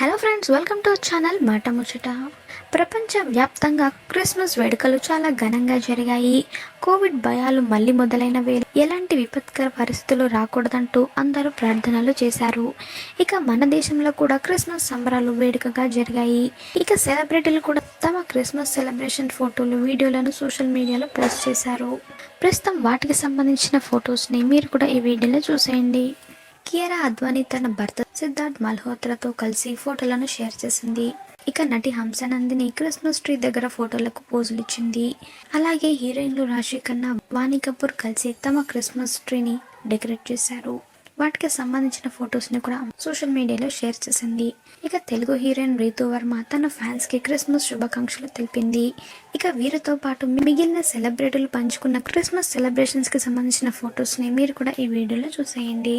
Hello friends welcome to channel మాట ముచ్చట ప్రపంచ వ్యాప్తంగా క్రిస్మస్ వేడుకలు చాలా ఘనంగా జరిగాయి. కోవిడ్ భయాలు మళ్ళీ మొదలైన వేళ ఎలాంటి విపత్కర పరిస్థితులు రాకూడదంటూ అందరూ ప్రార్థనలు చేశారు. ఇక మన దేశంలో కూడా క్రిస్మస్ సంబరాలు వేడుకగా జరిగాయి. ఇక సెలబ్రిటీలు కూడా తమ క్రిస్మస్ సెలబ్రేషన్ ఫోటోలు వీడియోలను సోషల్ మీడియాలో పోస్ట్ చేశారు. ప్రస్తుతం వాటికి సంబంధించిన ఫొటోస్ని మీరు కూడా ఈ వీడియోలో చూసేయండి. కియరా అద్వానీ తన భర్త సిద్ధార్థ్ మల్హోత్రాతో కలిసి ఫోటోలను షేర్ చేసింది. ఇక నటి హంసనందిని క్రిస్మస్ ట్రీ దగ్గర ఫోటోలకు పోజులు ఇచ్చింది. అలాగే హీరోయిన్లు రాశి ఖన్నా వాణి కపూర్ కలిసి తమ క్రిస్మస్ ట్రీని డెకరేట్ చేశారు. వాటికి సంబంధించిన ఫొటోస్ని కూడా సోషల్ మీడియాలో షేర్ చేసింది. ఇక తెలుగు హీరోయిన్ రీతు వర్మ తన ఫ్యాన్స్కి క్రిస్మస్ శుభాకాంక్షలు తెలిపింది. ఇక వీరితో పాటు మిగిలిన సెలబ్రిటీలు పంచుకున్న క్రిస్మస్ సెలబ్రేషన్స్కి సంబంధించిన ఫొటోస్ని మీరు కూడా ఈ వీడియోలో చూసేయండి.